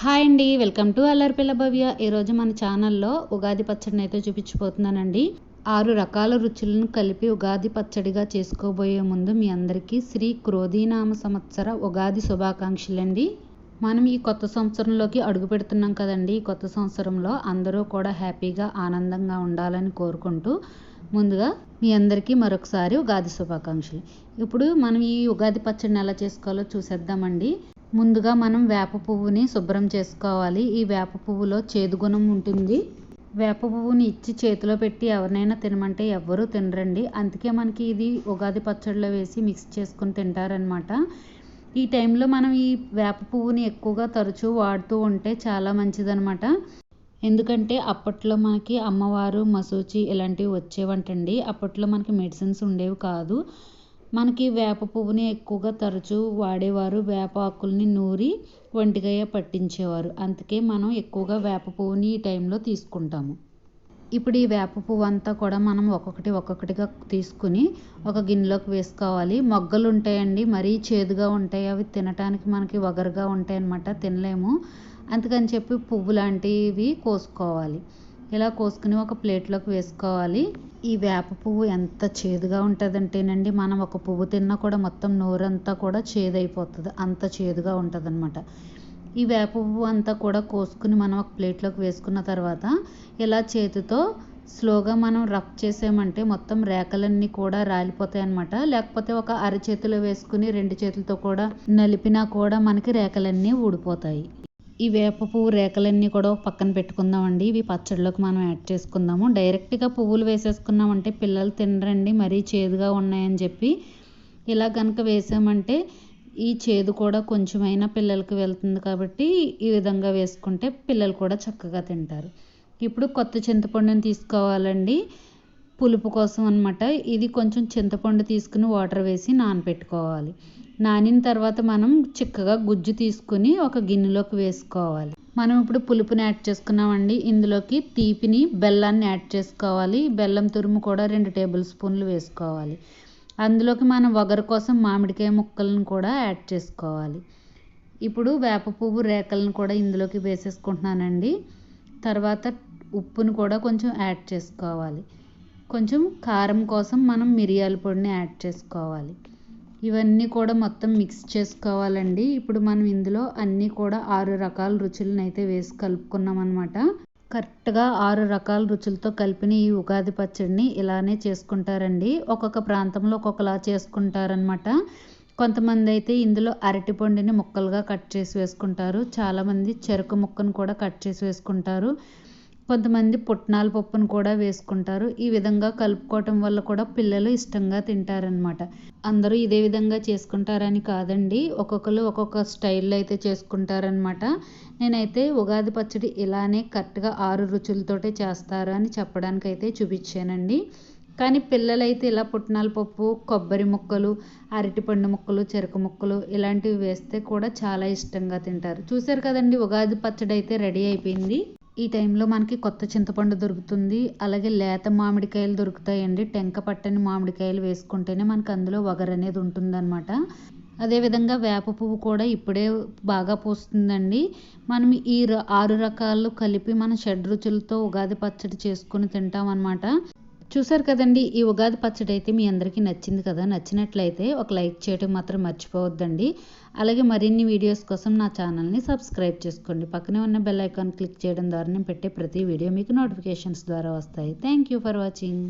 Hi అండి welcome to అల్లరిపిల్ల భవ్య. ఈరోజు మన ఛానల్లో ఉగాది పచ్చడిని అయితే చూపించిపోతున్నానండి. ఆరు రకాల రుచులను కలిపి ఉగాది పచ్చడిగా చేసుకోబోయే ముందు మీ అందరికీ శ్రీ క్రోధీనామ సంవత్సర ఉగాది శుభాకాంక్షలండి. మనం ఈ కొత్త సంవత్సరంలోకి అడుగు పెడుతున్నాం కదండి. ఈ కొత్త సంవత్సరంలో అందరూ కూడా హ్యాపీగా ఆనందంగా ఉండాలని కోరుకుంటూ ముందుగా మీ అందరికీ మరొకసారి ఉగాది శుభాకాంక్షలు. ఇప్పుడు మనం ఈ ఉగాది పచ్చడిని ఎలా చేసుకోవాలో చూసేద్దామండి. ముందుగా మనం వేప పువ్వుని శుభ్రం చేసుకోవాలి. ఈ వేప పువ్వులో చేదు గుణం ఉంటుంది. వేప పువ్వుని ఇచ్చి చేతిలో పెట్టి ఎవరినైనా తినమంటే ఎవ్వరూ తినరండి. అందుకే మనకి ఇది ఉగాది పచ్చడిలో వేసి మిక్స్ చేసుకుని తింటారనమాట ఈ టైంలో మనం ఈ వేప పువ్వుని ఎక్కువగా తరచూ వాడుతూ ఉంటే చాలా మంచిదనమాట ఎందుకంటే అప్పట్లో మనకి అమ్మవారు మసూచి ఇలాంటివి వచ్చేవంటండి. అప్పట్లో మనకి మెడిసిన్స్ ఉండేవి కాదు. మనకి వేప పువ్వుని ఎక్కువగా తరచూ వాడేవారు. వేప ఆకుల్ని నూరి ఒంటికయ్య పట్టించేవారు. అందుకే మనం ఎక్కువగా వేప పువ్వుని ఈ టైంలో తీసుకుంటాము. ఇప్పుడు ఈ వేప పువ్వు అంతా కూడా మనం ఒక్కొక్కటి ఒక్కొక్కటిగా తీసుకుని ఒక గిన్నెలోకి వేసుకోవాలి. మొగ్గలు ఉంటాయండి మరీ చేదుగా ఉంటాయి. అవి తినటానికి మనకి వగరుగా ఉంటాయి అన్నమాట తినలేము. అందుకని చెప్పి పువ్వు లాంటివి కోసుకోవాలి. ఇలా కోసుకుని ఒక ప్లేట్లోకి వేసుకోవాలి. ఈ వేప పువ్వు ఎంత చేదుగా ఉంటుందంటేనండి మనం ఒక పువ్వు తిన్నా కూడా మొత్తం నోరంతా కూడా చేదైపోతుంది. అంత చేదుగా ఉంటుందన్నమాట. ఈ వేప పువ్వు అంతా కూడా కోసుకుని మనం ఒక ప్లేట్లోకి వేసుకున్న తర్వాత ఇలా చేతితో స్లోగా మనం రఫ్ చేసామంటే మొత్తం రేఖలన్నీ కూడా రాలిపోతాయి అన్నమాట లేకపోతే ఒక అరచేతిలో వేసుకుని రెండు చేతులతో కూడా నలిపినా కూడా మనకి రేఖలన్నీ ఊడిపోతాయి. ఈ వేప పువ్వు రేఖలన్నీ కూడా పక్కన పెట్టుకుందామండి. ఇవి పచ్చడిలోకి మనం యాడ్ చేసుకుందాము. డైరెక్ట్గా పువ్వులు వేసేసుకున్నామంటే పిల్లలు తినరండి మరీ చేదుగా ఉన్నాయని చెప్పి. ఇలా కనుక వేసామంటే ఈ చేదు కూడా కొంచెమైనా పిల్లలకి వెళ్తుంది కాబట్టి ఈ విధంగా వేసుకుంటే పిల్లలు కూడా చక్కగా తింటారు. ఇప్పుడు కొత్త చింతపండుని తీసుకోవాలండి. పులుపు కోసం అనమాట ఇది కొంచెం చింతపండు తీసుకుని వాటర్ వేసి నానబెట్టుకోవాలి నానిన తర్వాత మనం చిక్కగా గుజ్జు తీసుకుని ఒక గిన్నెలోకి వేసుకోవాలి. మనం ఇప్పుడు పులుపుని యాడ్ చేసుకున్నామండి. ఇందులోకి తీపిని బెల్లాన్ని యాడ్ చేసుకోవాలి. బెల్లం తురుము కూడా రెండు టేబుల్ స్పూన్లు వేసుకోవాలి. అందులోకి మనం వగరు కోసం మామిడికాయ ముక్కలను కూడా యాడ్ చేసుకోవాలి. ఇప్పుడు వేప పువ్వు రేకలను కూడా ఇందులోకి వేసేసుకుంటున్నానండి. తర్వాత ఉప్పును కూడా కొంచెం యాడ్ చేసుకోవాలి. కొంచెం కారం కోసం మనం మిరియాల పొడిని యాడ్ చేసుకోవాలి. ఇవన్నీ కూడా మొత్తం మిక్స్ చేసుకోవాలండి. ఇప్పుడు మనం ఇందులో అన్నీ కూడా ఆరు రకాల రుచులను అయితే వేసి కలుపుకున్నాం అనమాట కరెక్ట్గా ఆరు రకాల రుచులతో కలిపిన ఈ ఉగాది పచ్చడిని ఇలానే చేసుకుంటారండి. ఒక్కొక్క ప్రాంతంలో ఒక్కొక్కలా చేసుకుంటారనమాట కొంతమంది అయితే ఇందులో అరటిపండుని ముక్కలుగా కట్ చేసి వేసుకుంటారు. చాలామంది చెరుకు ముక్కను కూడా కట్ చేసి వేసుకుంటారు. కొంతమంది పుట్నాల పప్పును కూడా వేసుకుంటారు. ఈ విధంగా కలుపుకోవటం వల్ల కూడా పిల్లలు ఇష్టంగా తింటారనమాట అందరూ ఇదే విధంగా చేసుకుంటారని కాదండి. ఒక్కొక్కరు ఒక్కొక్క స్టైల్లో అయితే చేసుకుంటారనమాట నేనైతే ఉగాది పచ్చడి ఇలానే కరెక్ట్గా ఆరు రుచులతోటే చేస్తారు అని చెప్పడానికైతే చూపించానండి. కానీ పిల్లలైతే ఇలా పుట్నాల పప్పు కొబ్బరి ముక్కలు అరటిపండు ముక్కలు చెరుకు ముక్కలు ఇలాంటివి వేస్తే కూడా చాలా ఇష్టంగా తింటారు. చూసారు కదండి ఉగాది పచ్చడి అయితే రెడీ అయిపోయింది. ఈ టైంలో మనకి కొత్త చింతపండు దొరుకుతుంది. అలాగే లేత మామిడికాయలు దొరుకుతాయండి. టెంక పట్టని మామిడికాయలు వేసుకుంటేనే మనకు అందులో వగరు అనేది ఉంటుందన్నమాట. అదేవిధంగా వేప పువ్వు కూడా ఇప్పుడే బాగా పూస్తుందండి. మనం ఈ ఆరు రకాలు కలిపి మన షడ్ రుచులతో ఉగాది పచ్చడి చేసుకుని తింటాం అనమాట చూసారు కదండి ఈ ఉగాది పచ్చడి అయితే మీ అందరికీ నచ్చింది కదా? నచ్చినట్లయితే ఒక లైక్ చేయడం మాత్రం మర్చిపోవద్దండి. అలాగే మరిన్ని వీడియోస్ కోసం నా ఛానల్ని సబ్స్క్రైబ్ చేసుకోండి. పక్కనే ఉన్న బెల్ ఐకాన్ క్లిక్ చేయడం ద్వారా నేను పెట్టే ప్రతి వీడియో మీకు నోటిఫికేషన్స్ ద్వారా వస్తాయి. Thank you for watching.